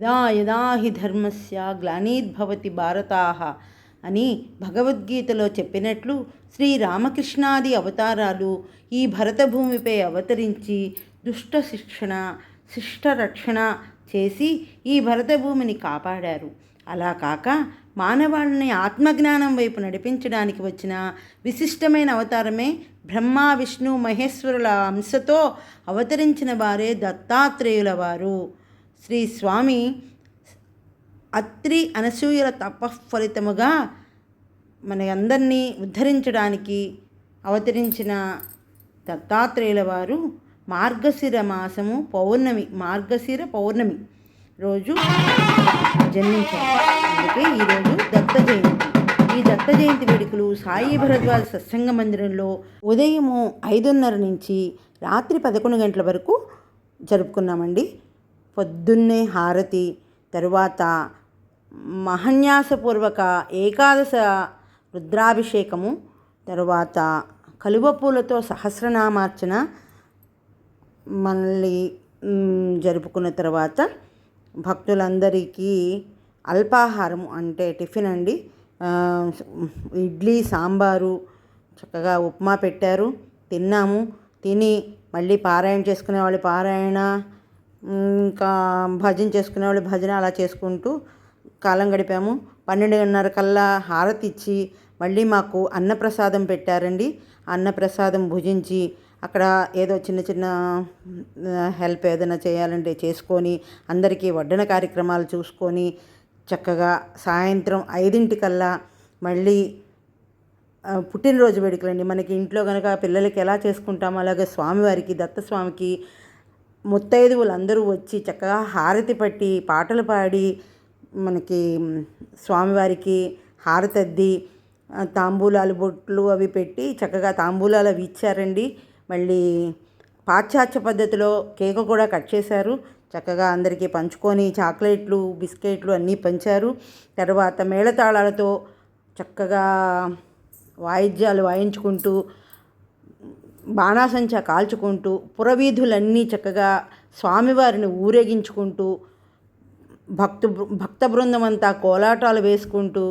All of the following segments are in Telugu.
యదా యదా హి ధర్మస్య గ్లానీద్భవతి భారతాహ అని భగవద్గీతలో చెప్పినట్లు శ్రీ రామకృష్ణాది అవతారాలు ఈ భరతభూమిపై అవతరించి దుష్ట శిక్షణ శిష్ట రక్షణ చేసి ఈ భరతభూమిని కాపాడారు. అలా కాక మానవాళ్ళని ఆత్మజ్ఞానం వైపు నడిపించడానికి వచ్చిన విశిష్టమైన అవతారమే బ్రహ్మ విష్ణు మహేశ్వరుల అంశతో అవతరించిన వారే దత్తాత్రేయుల వారు. శ్రీ స్వామి అత్రి అనసూయల తపఫలితముగా మన అందరినీ ఉద్ధరించడానికి అవతరించిన దత్తాత్రేయుల వారు మార్గశిర మాసము పౌర్ణమి మార్గశిర పౌర్ణమి రోజు జన్మించారు. అందుకే ఈరోజు దత్త జయంతి. ఈ దత్త జయంతి వేడుకలు సాయి భరద్వాజ సత్సంగ మందిరంలో ఉదయము ఐదున్నర నుంచి రాత్రి పదకొండు గంటల వరకు జరుపుకున్నామండి. పొద్దున్నే హారతి తరువాత మహన్యాసపూర్వక ఏకాదశ రుద్రాభిషేకము తరువాత కలువ పూలతో సహస్రనామార్చన మళ్ళీ జరుపుకున్న తర్వాత భక్తులందరికీ అల్పాహారం అంటే టిఫిన్ అండి. ఇడ్లీ సాంబారు చక్కగా ఉప్మా పెట్టారు తిన్నాము. తిని మళ్ళీ పారాయణ చేసుకునే వాళ్ళు పారాయణ ఇంకా భజన చేసుకునే వాళ్ళు భజన అలా చేసుకుంటూ కాలం గడిపాము. పన్నెండున్నర కల్లా హారతి ఇచ్చి మళ్ళీ మాకు అన్నప్రసాదం పెట్టారండి. అన్నప్రసాదం భుజించి అక్కడ ఏదో చిన్న చిన్న హెల్ప్ ఏదైనా చేయాలంటే చేసుకొని అందరికీ వడ్డన కార్యక్రమాలు చూసుకొని చక్కగా సాయంత్రం ఐదింటికల్లా మళ్ళీ పుట్టినరోజు వేడుకలండి. మనకి ఇంట్లో కనుక పిల్లలకి ఎలా చేసుకుంటామో అలాగే స్వామివారికి దత్తస్వామికి ముత్తైదువులు అందరూ వచ్చి చక్కగా హారతి పట్టి పాటలు పాడి మనకి స్వామివారికి హారతి అద్ది తాంబూలాలు బొట్లు అవి పెట్టి చక్కగా తాంబూలాలు అవి ఇచ్చారండి. మళ్ళీ పాశ్చాత్య పద్ధతిలో కేక్ కూడా కట్ చేశారు. చక్కగా అందరికీ పంచుకొని చాక్లెట్లు బిస్కెట్లు అన్నీ పంచారు. తర్వాత మేళతాళాలతో చక్కగా వాయిద్యాలు వాయించుకుంటూ బాణాసంచా కాల్చుకుంటూ పురవీధులన్నీ చక్కగా స్వామివారిని ఊరేగించుకుంటూ భక్తు భక్త బృందం అంతా కోలాటాలు వేసుకుంటూ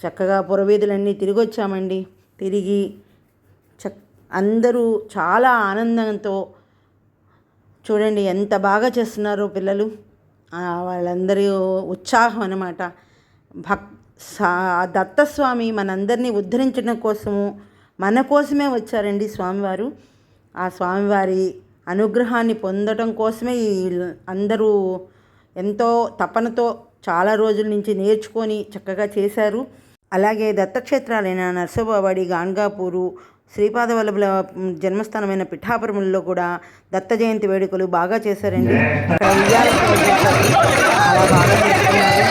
చక్కగా పురవీధులన్నీ తిరిగి వచ్చామండి తిరిగి చక్ అందరూ చాలా ఆనందంతో చూడండి ఎంత బాగా చేస్తున్నారో పిల్లలు. వాళ్ళందరూ ఉత్సాహం అనమాట భక్ సా దత్తస్వామి మనందరినీ ఉద్ధరించడం కోసము మన కోసమే వచ్చారండి స్వామివారు. ఆ స్వామివారి అనుగ్రహాన్ని పొందడం కోసమే ఈ అందరూ ఎంతో తపనతో చాలా రోజుల నుంచి నేర్చుకొని చక్కగా చేశారు. అలాగే దత్తక్షేత్రాలైన నర్సబావాడి గాన్గాపూరు శ్రీపాదవల్లభుల జన్మస్థానమైన పిఠాపురములలో కూడా దత్త జయంతి వేడుకలు బాగా చేశారండి. చాలా బాగా చేస్తున్నారు.